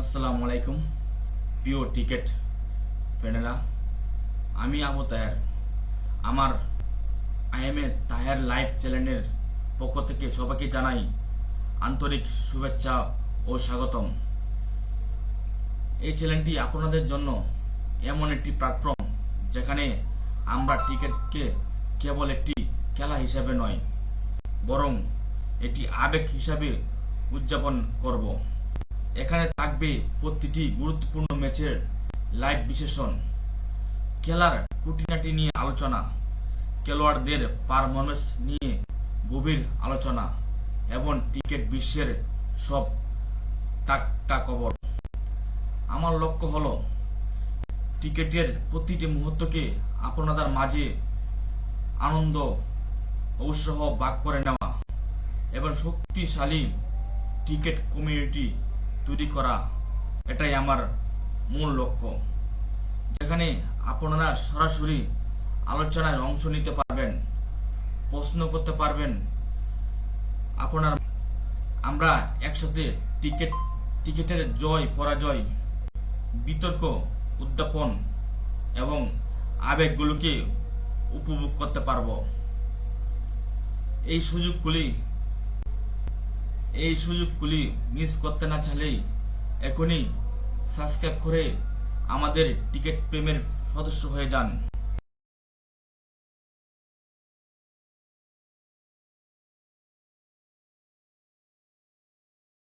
আসসালামু আলাইকুম প্রিয় টিকেট ফ্রেন্ডেরা আমি আবু তাহের। আমার আইএমএ তাহের লাইভ চ্যানেলের পক্ষ থেকে সবাইকে জানাই আন্তরিক শুভেচ্ছা ও স্বাগতম। এই চ্যানেলটি আপনাদের জন্য এমন একটি প্ল্যাটফর্ম যেখানে আমরা টিকেটকে কেবল একটি খেলা হিসাবে নয়, বরং এটি আবেগ হিসাবে উদযাপন করব। এখানে থাকবে প্রতিটি গুরুত্বপূর্ণ ম্যাচের লাইভ বিশ্লেষণ, খেলার খুঁটিনাটি নিয়ে আলোচনা, খেলোয়াড়দের পারফরমেন্স নিয়ে গভীর আলোচনা এবং টিকেট বিশ্বের সব টাকটা খবর। আমার লক্ষ্য হলো টিকেটের প্রতিটি মুহূর্তকে আপনাদের মাঝে আনন্দ, উৎসাহ ভাগ করে নেওয়া এবং শক্তিশালী টিকেট কমিউনিটি তৈরি করা, এটাই আমার মূল লক্ষ্য। যেখানে আপনারা সরাসরি আলোচনায় অংশ নিতে পারবেন, প্রশ্ন করতে পারবেন। আপনার, আমরা একসাথে টিকিট, টিকিটের জয়, পরাজয়, বিতর্ক, উদ্যাপন এবং আবেগগুলোকে উপভোগ করতে পারব। এই সুযোগগুলি এই সুযোগগুলি মিস করতে না চাইলে এখনই সাবস্ক্রাইব করে আমাদের টিকিট প্রেমের সদস্য হয়ে যান।